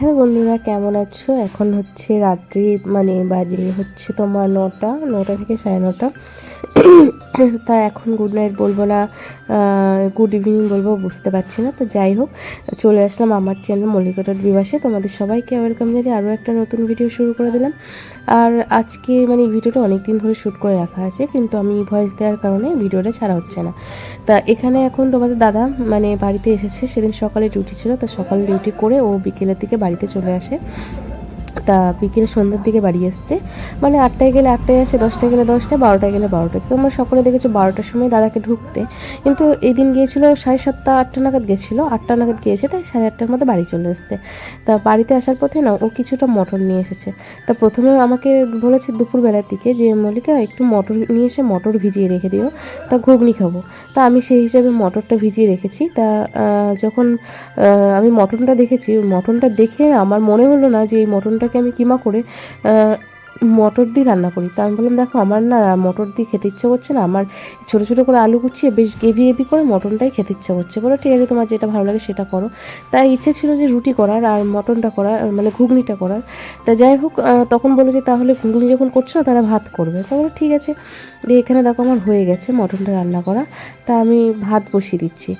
Hello বন্ধুরা, কেমন আছো? এখন হচ্ছে রাত্রি মানে বাজে হচ্ছে তোমার নটা নটা থেকে সাড়ে নটা। তা এখন গুড নাইট বলব না গুড ইভিনিং বলব, বুঝতে পারছি না, তো যাই হোক, চলে আসলাম আমার চ্যানেল মল্লিকটার বিবাসে তোমাদের সবাইকে ওয়েলকাম জানিয়ে আরও একটা নতুন ভিডিও শুরু করে দিলাম। আর আজকে মানে ভিডিওটা অনেক দিন ধরে শ্যুট করে রাখা আছে, কিন্তু আমি ভয়েস দেওয়ার কারণে ভিডিওটা ছাড়া হচ্ছে না। তা এখানে এখন তোমাদের দাদা মানে বাড়িতে এসেছে, সেদিন সকালে ডিউটি ছিল, তা সকালে ডিউটি করে ও বিকেলের দিকে বাড়িতে চলে আসে। তা বিকেলে সন্ধ্যার দিকে বাড়ি এসছে। মানে আটটায় গেলে আটটায় আসে, দশটায় গেলে দশটা বারোটায় গেলে বারোটায়। তোমরা সকলে দেখেছি বারোটার সময় দাদাকে ঢুকতে। কিন্তু এই দিন গিয়েছিল সাড়ে সাতটা, আটটা নাগাদ গেছিল। আটটা নাগাদ গিয়েছে, তাই সাড়ে আটটার মধ্যে বাড়ি চলে এসছে। তা বাড়িতে আসার পথে না, ও কিছুটা মটর নিয়ে এসেছে। তা প্রথমে আমাকে বলেছে দুপুরবেলার দিকে যে, মল্লিকা, একটু মটর নিয়ে এসে মটর ভিজিয়ে রেখে দিও। তা ঘুগনি খাব। তা আমি সেই হিসাবে মটরটা ভিজিয়ে রেখেছি। তা যখন আমি মটনটা দেখেছি মটনটা দেখে আমার মনে হলো না যে, এই মটনটাকে আমি কিমা করে আহ, মটর দিয়ে রান্না করি। তা আমি বললাম, দেখো, আমার না মটর দিয়ে খেতে ইচ্ছে করছে না। আমার ছোটো ছোটো করে আলু কুচিয়ে বেশ গেভি গেভি করে মটনটাই খেতে ইচ্ছে করছে। বলো, ঠিক আছে, তোমার যেটা ভালো লাগে সেটা করো। তাই ইচ্ছে ছিল যে রুটি করার আর মটনটা করার মানে ঘুগনিটা করার। তা যাই হোক তখন বলো যে, তাহলে ঘুগনি যখন করছ না, তাহলে ভাত করবে। তা বলো, ঠিক আছে। দিয়ে এখানে দেখো আমার হয়ে গেছে মটনটা রান্না করা। তা আমি ভাত বসিয়ে দিচ্ছি।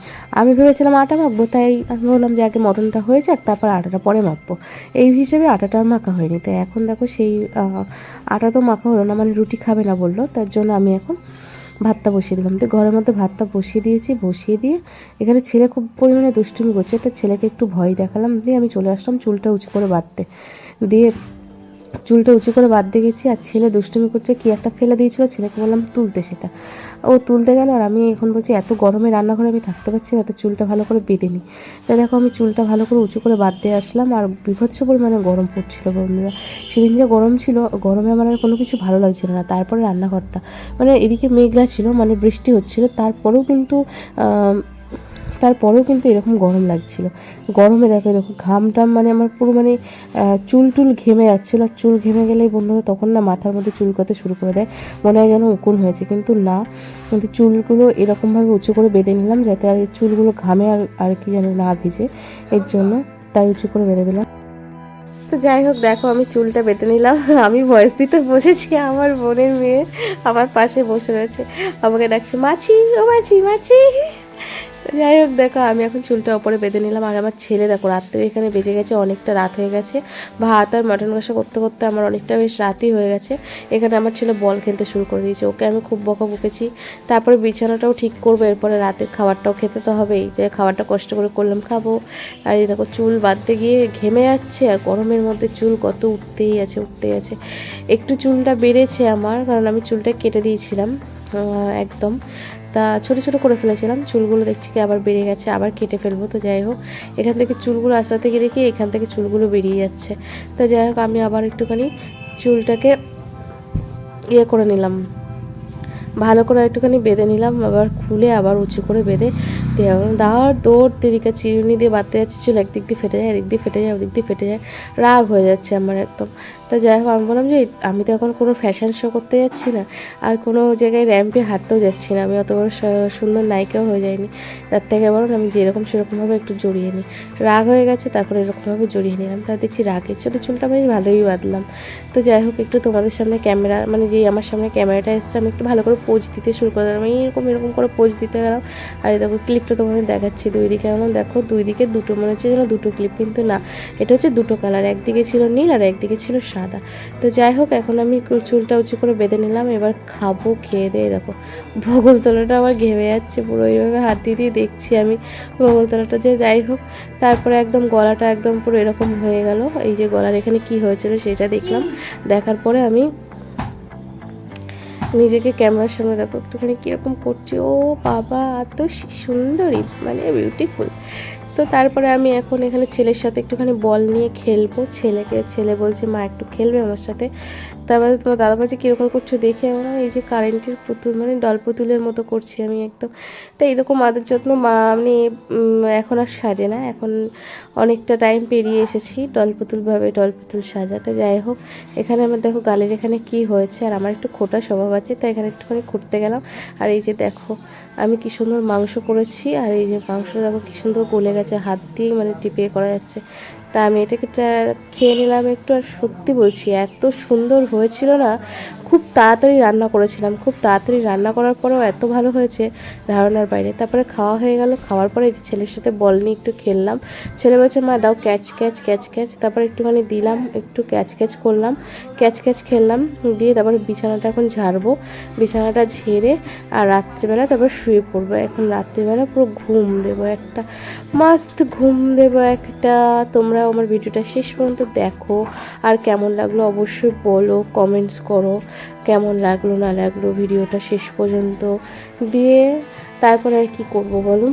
আমি ভেবেছিলাম আটা মাখবো, তাই আমি বললাম যে, আগে মটনটা হয়ে যাক, তারপর আটাটা পরে মাখবো। এই হিসেবে আটাটা মাখা হয়নি। তাই এখন দেখো সেই আটা তো মাখা হলো না মানে রুটি খাবে না বলল, তার জন্য আমি এখন ভাতটা বসিয়ে দিলাম। তো ঘরের মধ্যে ভাতটা বসিয়ে দিয়েছি, বসিয়ে দিয়ে এখানে ছেলে খুব পরিমাণে দুষ্টুমি করছে, তো ছেলেকে একটু ভয় দেখালাম, দিয়ে আমি চলে আসলাম চুলটা উঁচু করে বাঁধতে। দিয়ে চুলটা উঁচু করে বাদ দিয়ে গেছি, আর ছেলে দুষ্টুমি করছে, কি একটা ফেলে দিয়েছিল, ছেলেকে বললাম তুলতে সেটা। ও তুলতে গেল, আর আমি এখন বলছি, এত গরমে রান্নাঘরে আমি থাকতে পারছি না তো চুলটা ভালো করে বেঁধে নিই তাই দেখো, আমি চুলটা ভালো করে উঁচু করে বাদ দিয়ে আসলাম, আর বিভৎস পরিমাণে গরম পড়ছিল বন্ধুরা। সেদিন যে গরম ছিল, গরমে আমার আর কোনো কিছু ভালো লাগছিল না, তারপরে রান্নাঘরটা। মানে এদিকে মেঘলা ছিল মানে বৃষ্টি হচ্ছিল, তারপরেও কিন্তু তারপরেও কিন্তু এরকম গরম লাগছিল। গরমে দেখো দেখো ঘাম টাম মানে আমার পুরো মানে চুল টুল ঘেমে যাচ্ছিল। আর চুল ঘেমে গেলেই বন্ধুরা তখন না মাথার মধ্যে চুল করতে শুরু করে দেয়। মনে হয় যেন উকুন হয়েছে। কিন্তু না, কিন্তু চুলগুলো এরকমভাবে উঁচু করে বেঁধে নিলাম যাতে আর চুলগুলো ঘামে আর আর কি যেন না ভিজে। এর জন্য তাই উঁচু করে বেঁধে দিলাম। তো যাই হোক, দেখো আমি চুলটা বেঁধে নিলাম। আমি ভয়েস দিতে বসেছি আমার বোনের মেয়ে। আমার পাশে বসে রয়েছে। আমাকে ডাকছে, মাছি, ও মাছি মাছি। যাই হোক, দেখো, আমি এখন চুলটা ওপরে বেঁধে নিলাম। আর আমার ছেলে, দেখো, রাত্রে এখানে বেজে গেছে, অনেকটা রাত হয়ে গেছে। ভাত আর মটন কষা করতে করতে আমার অনেকটা বেশ রাতই হয়ে গেছে। এখানে আমার ছেলে বল খেলতে শুরু করে দিয়েছে। ওকে আমি খুব বকা বকেছি। তারপরে বিছানাটাও ঠিক করব, এরপরে রাতের খাবারটাও খেতে তো হবেই যে খাবারটা কষ্ট করে করলাম, খাব। আর এই দেখো, চুল বাঁধতে গিয়ে ঘেমে যাচ্ছে, আর গরমের মধ্যে চুল কত উঠতেই আছে উঠতেই আছে। একটু চুলটা বেড়েছে আমার, কারণ আমি চুলটা কেটে দিয়েছিলাম। একদম। তা ছোট ছোট করে ফেলেছিলাম, চুলগুলো দেখছি কি আবার বেড়ে গেছে, আবার কেটে ফেলব, তো যাই হোক। এখান থেকে চুলগুলো আস্তে থেকে দেখি, এখান থেকে চুলগুলো বেরিয়ে যাচ্ছে। তা যাই হোক, আমি আবার একটুখানি চুলটাকে ইয়ে করে নিলাম। ভালো করে একটুখানি বেঁধে নিলাম, আবার খুলে আবার উঁচু করে বেঁধে দিয়ে দাওয়ার দৌড় তেরিকা, চিরুনি দিয়ে বাঁধতে যাচ্ছে, চুল একদিক দিয়ে ফেটে যায় একদিক দিয়ে ফেটে যায়, ওদিক দিয়ে ফেটে যায়। রাগ হয়ে যাচ্ছে আমার একদম। তা যাই হোক, আমি বললাম যে, আমি তো এখন কোনো ফ্যাশন শো করতে যাচ্ছি না, আর কোনো জায়গায় র্যাম্পে হাঁটতেও যাচ্ছি না। আমি অত বড় সুন্দর নায়িকাও হয়ে যাইনি। তার থেকে বরং আমি যেরকম সেরকমভাবে একটু জড়িয়ে নিই। রাগ হয়ে গেছে, তারপরে এরকমভাবে জড়িয়ে নিলাম। তা দেখছি রাগের ছোটো চুলটা বেশ ভালোই বাঁধলাম। তো যাই হোক, একটু তোমাদের সামনে ক্যামেরা মানে যেই আমার সামনে ক্যামেরাটা এসছে, আমি একটু ভালো করে পোজ দিতে শুরু করে দিলাম। এরকম এরকম করে পোজ দিতে গেলাম। আর দেখো ক্লিপটা তোমাদের দেখাচ্ছি দুই দিকে। আমার দেখো, দুই দিকে দুটো মনে হচ্ছে যেন দুটো ক্লিপ, কিন্তু না। এটা হচ্ছে দুটো কালার, একদিকে ছিল নীল আর একদিকে ছিল সাদা। তো যাই হোক, এখন আমি চুলটা উঁচু করে বেঁধে নিলাম, এবার খাব, খেয়ে দিয়ে দেখো, ভূগোলতলাটা আবার ঘেমে যাচ্ছে পুরো। এইভাবে হাত দিয়ে দিয়ে দেখছি আমি ভূগোলতলাটা যে যাই হোক। তারপরে একদম গলাটা একদম পুরো এরকম হয়ে গেল। এই যে গলার এখানে কি হয়েছিল সেটা দেখলাম। দেখার পরে আমি নিজেকে ক্যামেরার সামনে দেখো একটুখানি কীরকম করছি। ও বাবা এত সুন্দরী মানে বিউটিফুল তো তারপরে আমি এখন এখানে ছেলের সাথে একটুখানি বল নিয়ে খেলব। ছেলেকে, ছেলে বলছে, মা, একটু খেলবে আমার সাথে? তারপরে তোমার দাদা বলছে কীরকম করছ দেখে আমার এই যে কারেন্টের পুতুল মানে ডল পুতুলের মতো করছি আমি একদম। তাই এরকম আদর যত্ন মা, আমি এখন আর সাজে না। এখন অনেকটা টাইম পেরিয়ে এসেছি ডল পুতুলভাবে ডল পুতুল সাজাতে। যাই হোক, এখানে আমার দেখো গালের এখানে কি হয়েছে, আর আমার একটু খোটা স্বভাব আছে, তাই এখানে একটুখানি খুঁড়তে গেলাম। আর এই যে দেখো, আমি কি সুন্দর মাংস করেছি, আর এই যে মাংস দেখো কি সুন্দর গলে গেছে। হাত দিয়ে মানে টিপে করা যাচ্ছে। তা আমি এটাকে খেয়ে নিলাম একটু আর সত্যি বলছি, এত সুন্দর হয়েছিল না, খুব তাড়াতাড়ি রান্না করেছিলাম, খুব তাড়াতাড়ি রান্না করার পরেও এত ভালো হয়েছে ধারণার বাইরে। তারপরে খাওয়া হয়ে গেল, খাওয়ার পরে যে ছেলের সাথে বল নিয়ে একটু খেললাম, ছেলে বলছে, মা, দাও ক্যাচ ক্যাচ ক্যাচ ক্যাচ। তারপরে একটুখানি দিলাম, একটু ক্যাচ ক্যাচ করলাম, ক্যাচ ক্যাচ খেললাম, দিয়ে তারপরে বিছানাটা এখন ঝাড়বো, বিছানাটা ঝেড়ে আর রাত্রিবেলা তারপর শুয়ে পড়ব। এখন রাত্রিবেলা পুরো ঘুম দেবো একটা, মাস্ত ঘুম দেবো একটা, তোমরা আমার ভিডিওটা শেষ পর্যন্ত দেখো। আর কেমন লাগল অবশ্যই বলো কমেন্টস করো। কেমন লাগল, না লাগল ভিডিওটা শেষ পর্যন্ত দিয়ে তারপরে আর কি করব বলো?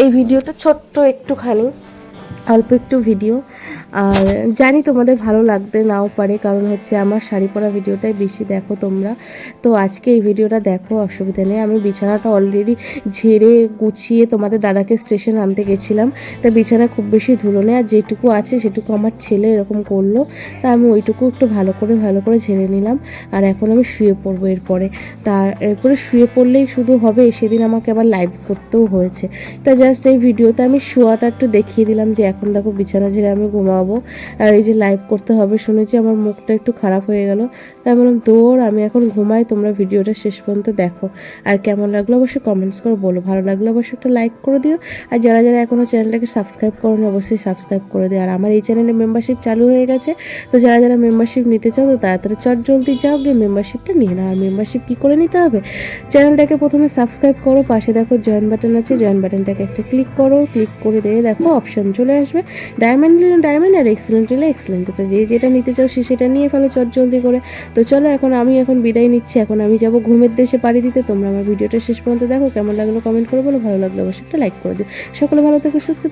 এই ভিডিওটা ছোট্ট একটুখানি, অল্প একটু ভিডিও। আর জানি তোমাদের ভালো লাগতে নাও পারে, কারণ হচ্ছে আমার শাড়ি পরা ভিডিওটাই বেশি দেখো তোমরা। তো আজকে এই ভিডিওটা দেখো, অসুবিধা নেই। আমি বিছানাটা অলরেডি ঝেড়ে গুছিয়ে তোমাদের দাদাকে স্টেশন আনতে গেছিলাম। তা বিছানা খুব বেশি ধুলো নেই, আর যেটুকু আছে সেটুকু আমার ছেলে এরকম করল। তা আমি ওইটুকু একটু ভালো করে ভালো করে ঝেড়ে নিলাম। আর এখন আমি শুয়ে পড়ব এরপরে। তা এরপরে শুয়ে পড়লেই শুধু হবে, সেদিন আমাকে আবার লাইভ করতেও হয়েছে। তা জাস্ট এই ভিডিওতে আমি শোয়াটা একটু দেখিয়ে দিলাম যে এখন দেখো বিছানা ঝেড়ে আমি ঘুমাবো আর এই যে লাইভ করতে হবে, শুনেছি আমার মুখটা একটু খারাপ হয়ে গেল। তাই বললাম, দৌড়, আমি এখন ঘুমাই, তোমরা ভিডিওটা শেষ পর্যন্ত দেখো। আর কেমন লাগল অবশ্যই কমেন্টস করে বলো। ভালো লাগল অবশ্যই একটা লাইক করে দিও। আর যারা যারা এখনও চ্যানেলটাকে সাবস্ক্রাইব করোনি, অবশ্যই সাবস্ক্রাইব করে দিও। আর আমার এই চ্যানেলে মেম্বারশিপ চালু হয়ে গেছে, তো যারা যারা মেম্বারশিপ নিতে চাও, তো তাড়াতাড়ি চট জলদি যাও, গিয়ে মেম্বারশিপটা নিয়ে নাও। আর মেম্বারশিপ কী করে নিতে হবে? চ্যানেলটাকে প্রথমে সাবস্ক্রাইব করো, পাশে দেখো জয়েন বাটন আছে জয়েন বাটনটাকে একটা ক্লিক করো ক্লিক করে দিয়ে দেখো অপশন চলে আসবে। ডায়মন্ড নিলে ডায়মন্ড আর এক্সেলেন্ট হলে এক্সেলেন্ট তো যে যেটা নিতে চাও সে সেটা নিয়ে ফেলো চট জলদি করে। তো চলো, এখন আমি এখন বিদায় নিচ্ছি। এখন আমি যাব ঘুমের দেশে পাড়ি দিতে। তোমরা আমার ভিডিওটা শেষ পর্যন্ত দেখো। কেমন লাগল কমেন্ট করে বলো। ভালো লাগল অবশ্যই একটা লাইক করে দিও। সকলে ভালো থেকে, সুস্থ